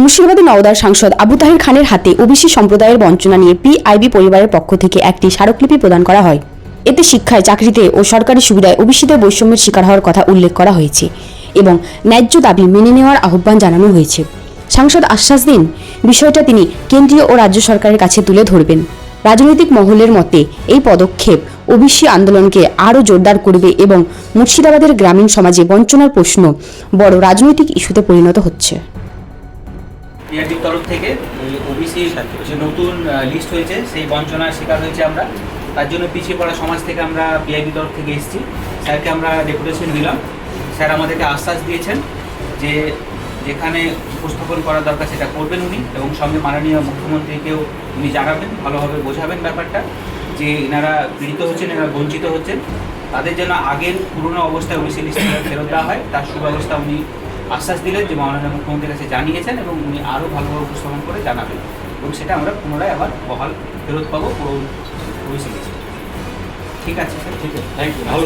মুর্শিদাবাদের নওদার সাংসদ আবু তাহের খানের হাতে ওবিসি সম্প্রদায়ের বঞ্চনা নিয়ে পিআইবি পরিবারের পক্ষ থেকে একটি স্মারকলিপি প্রদান করা হয়। এতে শিক্ষায়, চাকরিতে ও সরকারি সুবিধায় ওবিসিদের বৈষম্যের শিকার হওয়ার কথা উল্লেখ করা হয়েছে এবং ন্যায্য দাবি মেনে নেওয়ার আহ্বান জানানো হয়েছে। সাংসদ আশ্বাস দিন, বিষয়টা তিনি কেন্দ্রীয় ও রাজ্য সরকারের কাছে তুলে ধরবেন। রাজনৈতিক মহলের মতে, এই পদক্ষেপ ওবিসি আন্দোলনকে আরও জোরদার করবে এবং মুর্শিদাবাদের গ্রামীণ সমাজে বঞ্চনার প্রশ্ন বড় রাজনৈতিক ইস্যুতে পরিণত হচ্ছে। টিআরটির তরফ থেকে ওবিসি যে নতুন লিস্ট হয়েছে, সেই বঞ্চনার শিকার হয়েছে আমরা। তার জন্য পিছিয়ে পড়া সমাজ থেকে আমরা পিআইবি তরফ থেকে এসেছি। স্যারকে আমরা ডেপুটেশন দিলাম। স্যার আমাদেরকে আশ্বাস দিয়েছেন যে যেখানে উপস্থাপন করা দরকার সেটা করবেন উনি এবং সঙ্গে মাননীয় মুখ্যমন্ত্রীকেও উনি জানাবেন, ভালোভাবে বোঝাবেন ব্যাপারটা যে এনারা পীড়িত হচ্ছেন, এনারা বঞ্চিত হচ্ছেন। তাদের যেন আগের পুরনো অবস্থায় ওবিসি লিস্টে ফেরত দেওয়া হয়, তার সুব্যবস্থা উনি আশ্বাস দিলেন যে মাওলানা মুখ্যমন্ত্রীর কাছে জানিয়েছেন এবং উনি আরও ভালোভাবে উপস্থাপন করে জানাবেন। এবং সেটা আমরা পুনরায় আবার বহাল ফেরত পাবো পুরো ঠিক আছে, স্যার? ঠিক আছে থ্যাংক ইউ ভালো